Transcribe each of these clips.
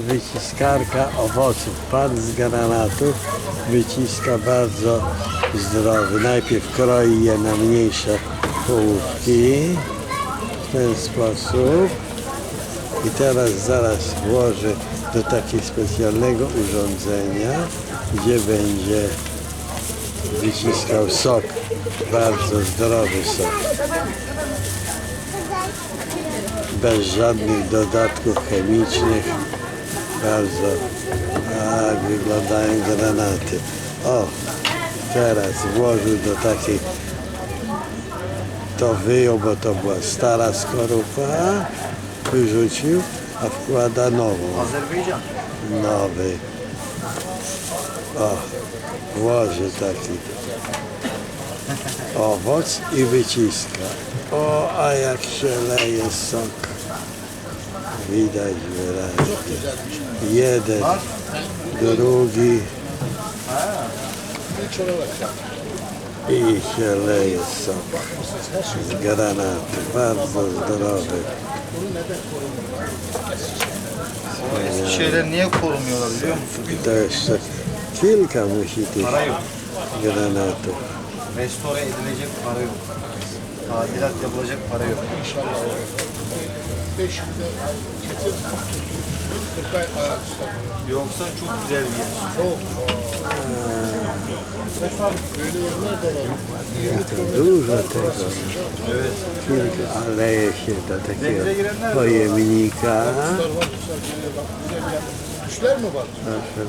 wyciskarka owoców. Pan z granatów wyciska bardzo zdrowy. Najpierw kroi je na mniejsze połówki w ten sposób. I teraz zaraz włoży do takiego specjalnego urządzenia, gdzie będzie wyciskał sok. Bardzo zdrowy sok. Bez żadnych dodatków chemicznych. Bardzo tak wyglądają granaty. O, teraz włożył do takiej to wyjął, bo to była stara skorupa, wyrzucił, a wkłada nową, nowy. O, włoży taki owoc i wyciska. O, a jak się leje sok. Widać wyraźnie. Jeden, drugi i się leje sok z granatu. Bardzo zdrowy. Şeyler niye korumuyorlar biliyor musun? To jeszcze kilka musi tych Para yok. granatów. Restore edilecek para yok. Tadilat yapılacak para yok. İnşallah. Beş yılda kesin. Kırkay. Yoksa çok güzel bir yer. Çok. Böyle yerler de var. Dużo tego. Kilka, a leje się do takiego pojemnika. Kuşlar mı var? Proszę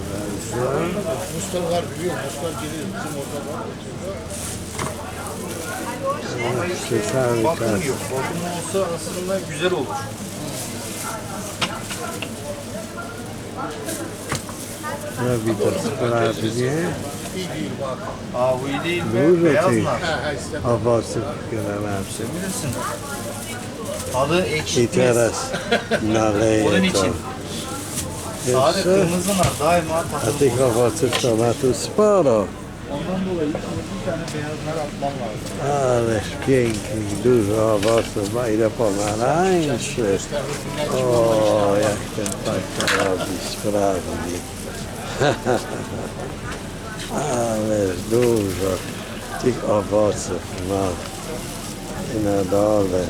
bardzo. Kuşlar var biliyorum. Kuşlar geliyor. Bizim orada. No, Jeszcze cały Bakım czas. yok. Bakım olsa aslında güzel olur. Robi to sprawnie. İyi değil bak. Aa bu iyi değil Doğru mi? Beyaz değil. nar. Ha ha işte. Owoców granatów. Sen bilirsin. Tadı I ekşitmez. teraz Onun naleje to. için. Sade Jeszcze. kırmızı nar daima A tadı tych bozar. owoców to ma tu sporo. Ależ pięknych, dużo owoców, ile pomarańczy. O, jak ten to robi sprawnie. Ależ dużo tych owoców ma na dole.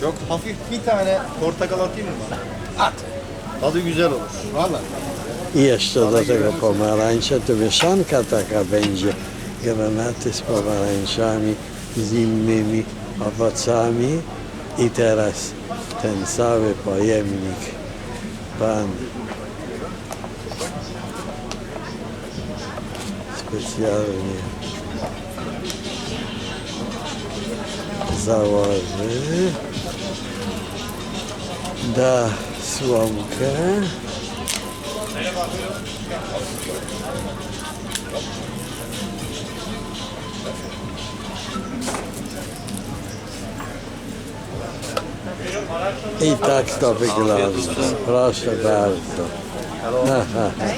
Çok hafif bir tane portakal atayım mı? At. Tadı güzel olur. Valla. I jeszcze do tego pomarańcza, to mieszanka taka będzie. Granaty z pomarańczami, z innymi owocami. I teraz ten cały pojemnik pan specjalnie założy, da słomkę. I tak to wygląda. Proszę bardzo. Aha.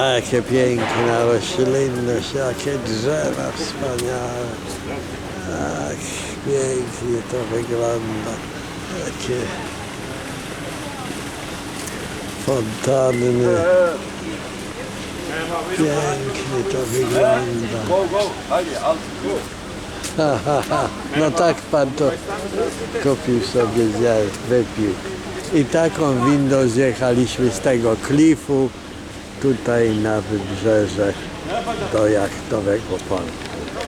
A jakie piękna roślinność, jakie drzewa wspaniałe. Tak pięknie to wygląda. Takie fontanny. Pięknie to wygląda. No tak pan to kupił sobie, wypił. I taką windą zjechaliśmy z tego klifu tutaj na wybrzeże do jachtowego portu.